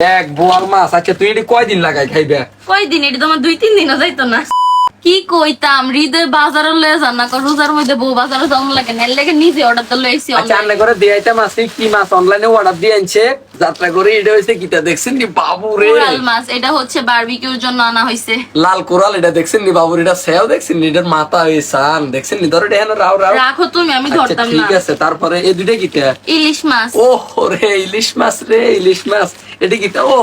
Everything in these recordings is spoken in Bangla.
এক বোয়াল মাছ আচ্ছা তুই এটি কয়দিন লাগাই খাইবে? কয়দিন? এটা তোমার দুই, তিন দিনও যাইতো না। কি কইতাম? হৃদয় বাজারে লয়ে যান না কারণ রোজার মধ্যে বউ বাজারে যাওয়ান লাগে না। লাগে নিজে অর্ডার তো লইছি আচ্ছা রান্না করে দিয়াইতে মাছ কি মাছ অনলাইনে অর্ডার দিয়ে আনছে? যাত্রা করে এটা হয়েছে কিটা দেখছেন নি? বাবু রে কোরাল মাছ এটা হচ্ছে বারবিকিউর জন্য আনা হয়েছে লাল কোরাল এটা দেখছেন নি বাবুর? এটা সেও দেখছেন নি? এটার মাথা হয়ে সান দেখছেন নি? ধরো এটা রাও রাও। রাখো তুমি আমি আচ্ছা ধরতাম ঠিক আছে তারপরে এই দুইটা কিটা? ইলিশ মাছ। ও রে ইলিশ মাছ রে ইলিশ মাছ। এটা কিটা? ও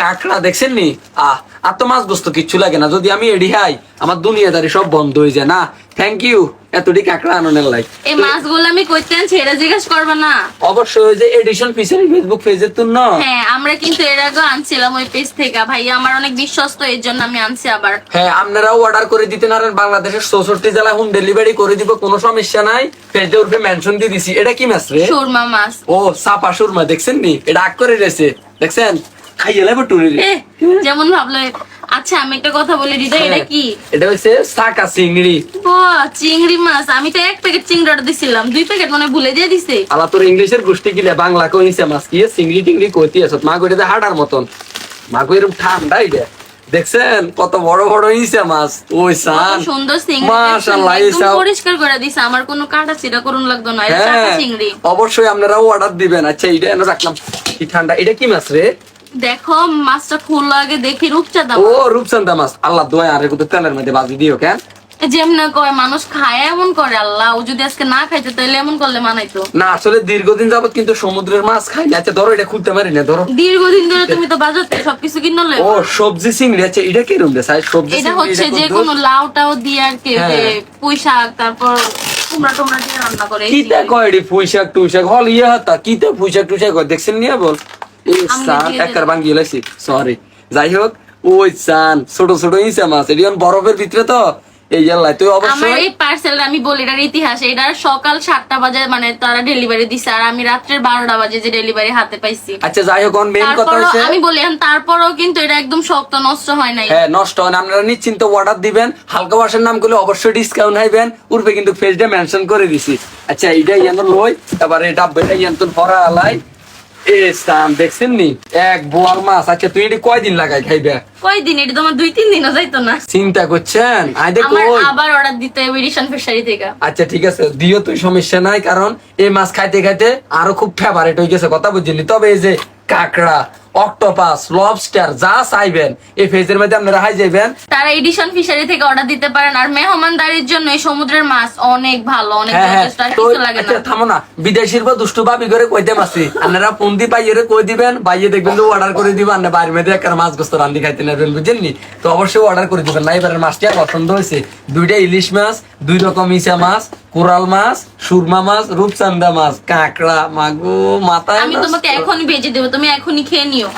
কাকড়া দেখছেন নি? আহ আর তো মাছ গোস্ত কিচ্ছু লাগে না। যদি আমি এডি হাই আমার দুনিয়াদারি সব বন্ধ হয়ে যায় না। থ্যাংক ইউ এতটি কাঁকড়া আননের লাই এই মাছ মাছগুলো আমি কইতে আনছি এটা জিজ্ঞেস করবে না। অবশ্যই ওই যে এডিশন পিসের ফেসবুক পেজে তুন না হ্যাঁ আমরা কিন্তু এর আগে আনছিলাম ওই পেজ থেকে। ভাই আমার অনেক বিশ্বস্ত এর জন্য আমি আনছি আবার। হ্যাঁ আপনারাও অর্ডার করে দিতে পারেন বাংলাদেশের চৌষট্টি জেলা হোম ডেলিভারি করে দিব কোনো সমস্যা নাই। পেজে উঠবে মেনশন দিয়ে দিছি। এটা কি মাছ রে? সুরমা মাছ। ও সাপা সুরমা দেখছেন নি? এটা আগ করে রয়েছে। দেখছেন? খাইয়ে লাগবে টুরি যেমন ভাবলো আচ্ছা আমি একটা কথা বলি এটা কি? এটা হচ্ছে সাকা চিংড়ি। ও চিংড়ি মাছ। আমি তো এক প্যাকেট চিংড়ি অর্ডার দিছিলাম দুই প্যাকেট মানে ভুলে দিয়ে দিছে। আলা তোর ইংলিশের গোষ্ঠী গিলে বাংলা কইছে মাছ? কি চিংড়ি টিংড়ি কইতে আছ? মা কইতে হাডার মতন। মা কই এরকম ঠান্ডা এটা। দেখছেন কত বড় বড় হইছে মাছ। ওই সান সুন্দর চিংড়ি মাশাআল্লাহ এইসব পরিষ্কার করে দিছে। আমার কোনো কাটা ছিঁড়া করুন লাগতো না এটা হ্যাঁ চিংড়ি। অবশ্যই আপনারাও অর্ডার দিবেন। আচ্ছা এটা এনে রাখলাম। কি ঠান্ডা এটা কি মাছ রে? দেখো মাছটা খুললো আগে দেখি রূপচাঁদা ও রূপচান্দা মাছ। আল্লাহ দোয়া আরে কত তেলের মধ্যে বাজি দিও কেন যেমন কয় মানুষ খায় এমন করে আল্লাহ। ও যদি আজকে না খাইতো তাহলে এমন করলে মানাইতো। না আসলে দীর্ঘদিন যাবত কিন্তু সমুদ্রের মাছ খাই না। আচ্ছা ধরো এটা খুলতে পারি না ধরো। দীর্ঘদিন ধরে তুমি তো বাজাতে সবকিছু কিনলে। ও সবজি চিংড়ি আচ্ছা এটা কি রুম রে সাইজ সবজি এটা হচ্ছে যে কত? কোনো লাউ টাও দিয়ে আর কি হ্যাঁ। পুঁই শাক তারপর কুমড়া টুমড়া দিয়ে রান্না করে। কয় রে পুঁইশাক টুইশাক হল ইয়ে হাতা কিতা পুঁইশাক টুইশাক কয় দেখছেন নিয়ে বল এই সান একবার। লাইছি। সরি যাই হোক ওই সান ছোট ছোট ইসা মাছ। এটি বরফের ভিতরে তো। এই আল্লাহ তুই আমার এই পার্সেলটা আমি বলি এটার ইতিহাস এটা সকাল সাতটা বাজে মানে তারা ডেলিভারি দিছে। আর আমি রাত্রের বারোটা বাজে যে ডেলিভারি হাতে পাইছি। আচ্ছা যাই হোক মেইন কথা হচ্ছে আমি বলি তারপরও কিন্তু এটা একদম শক্ত নষ্ট হয় নাই। হ্যাঁ নষ্ট হয় না আপনারা নিশ্চিন্ত অর্ডার দিবেন। হালকা বাসার নাম করলে অবশ্যই ডিসকাউন্ট হাইবেন। উর্বে কিন্তু ফেসটা মেনশন করে দিছি। আচ্ছা এইটা ইয়ান লই এবার এটা বেটা ইয়ান তোর ভরা আলাই এ সাম দেখছেন নি? এক বোয়াল মাছ আচ্ছা তুই এটি কয়দিন লাগাই খাইবে? কয়দিন? এটা তোমার দুই তিন দিনও যাইতো না। চিন্তা করছেন? আই দেখো আবার অর্ডার দিতে হবে রিশন ফিশারি থেকে। আচ্ছা ঠিক আছে দিও তুই সমস্যা নাই কারণ এই মাছ খাইতে খাইতে আরও খুব ফেভারিট হয়ে গেছে কথা বুঝলি? তবে এই যে কাঁকড়া অক্টোপাস লবস্টার যা চাইবেন। এই ফেজের মধ্যে আপনারা হাই যাইবেন। তারা এডিশন ফিশারি থেকে অর্ডার দিতে পারেন। আর মেহমানদারির জন্য এই সমুদ্রের মাছ অনেক ভালো অনেক হ্যাঁ হ্যাঁ। যথেষ্ট আর কিছু লাগে আচ্ছা না থামো না। বিদেশির বা দুষ্টু ভাবি করে কইতে মাসি আপনারা ফোন দি কই দিবেন? বাইয়ে দেখবেন তো অর্ডার করে দিবেন। না বাইরের মধ্যে একটা মাছ গোস্ত রান্দি খাইতে নেবেন বুঝছেন নি? তো অবশ্যই অর্ডার করে দিবেন। না এবারের মাছটি আর পছন্দ হয়েছে দুইটা ইলিশ মাছ দুই রকম ইসা মাছ কোরাল মাছ সুরমা মাছ রূপচান্দা মাছ। কাঁকড়া মাগো মাথা আমি তোমাকে এখনই ভেজে দেবো তুমি এখনই খেয়ে নিও।